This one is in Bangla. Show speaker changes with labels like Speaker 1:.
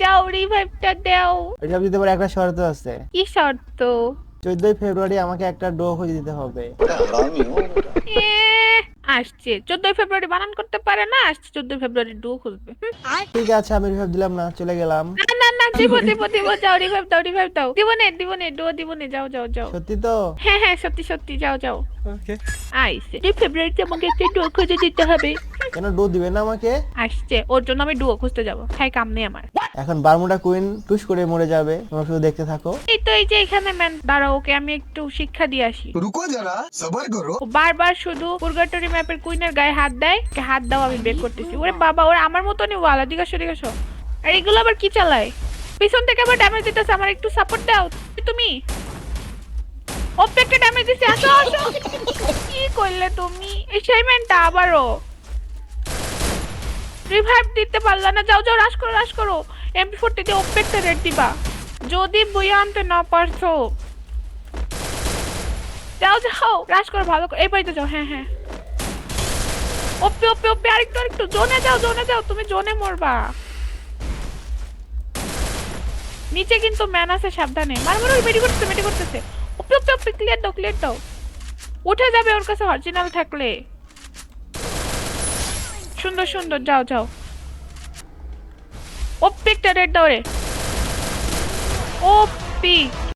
Speaker 1: যাও রিভাইভটা দাও।
Speaker 2: রিভাইভ দিতে পারে একটা শর্ত আছে।
Speaker 1: কি শর্ত?
Speaker 2: চোদ্দই ফেব্রুয়ারি আমাকে একটা ডো খুঁজে দিতে হবে।
Speaker 1: আসছে। চোদ্দই ফেব্রুয়ারি বানান করতে পারে না আসছে চোদ্দই ফেব্রুয়ারি ডু খুঁজবে।
Speaker 2: ঠিক আছে আমি রিভাইভ দিলাম না চলে গেলাম।
Speaker 1: না না না দিব দিব দিব যাও রিভাইভ দাও রিভাইভ দাও। দিব নে দিব নে ডুও দিব নে যাও যাও যাও।
Speaker 2: সত্যি তো?
Speaker 1: হ্যাঁ হ্যাঁ সত্যি সত্যি যাও যাও।
Speaker 2: ওকে
Speaker 1: আইসে। ফেব্রুয়ারিতে আমাকে একটা ডুও খুঁজে দিতে হবে।
Speaker 2: কেন ডো দিবে না আমাকে?
Speaker 1: আসছে ওর জন্য আমি ডুয়ো খুঁজতে যাব। খাই কাম নেই আমার।
Speaker 2: এখন বারমুডা কুইন টুস করে মরে যাবে তোমরা শুধু দেখতে থাকো।
Speaker 1: এই তো এই যে এখানে ম্যান দাঁড়াও ওকে আমি একটু শিক্ষা দিয়ে আসি।
Speaker 3: রুকো যারা সবার করো।
Speaker 1: ও বারবার শুধু পুরগাটরি ম্যাপের কুইনের গায়ে হাত দেয় ওকে হাত দাও আমি বের করতেছি। ওরে বাবা ওরে আমার মতনই ওয়ালা দিগা দিগাসো গেছো আর এগুলো আবার কি চালায়? পিছন থেকে আবার ড্যামেজ দিতেছে আমার একটু সাপোর্ট দাও। তুমি? অপেক্ষা ড্যামেজ দিচ্ছে আসো আসো। কি করলে তুমি? এই সেই ম্যানটা আবারও। রিভাইভ দিতে পারলা না। যাও যাও রাশ করো রাশ করো। এমপি ফোরটি দিয়ে ওপেকটা রেড দিবা। যদি বই আনতে না পারছ, যাও যাও রাশ করো, ভালো এই বাড়িতে যাও হ্যাঁ হ্যাঁ। ওপে ওপে ওপে আরেকটু আরেকটু, জোনে যাও জোনে যাও, তুমি জোনে মরবা। নিচে কিন্তু ম্যান আছে, সাবধানে। মার মার ওই মেডি করতেছে মেডি করতেছে ওপে ওপে ওপে ক্লিয়ার দাও ক্লিয়ার দাও। উঠে যাবে ওর কাছে অরিজিনাল থাকলে। সুন্দর সুন্দর যাও যাও। ও পিকটা রেড দাও রে। ও ওপি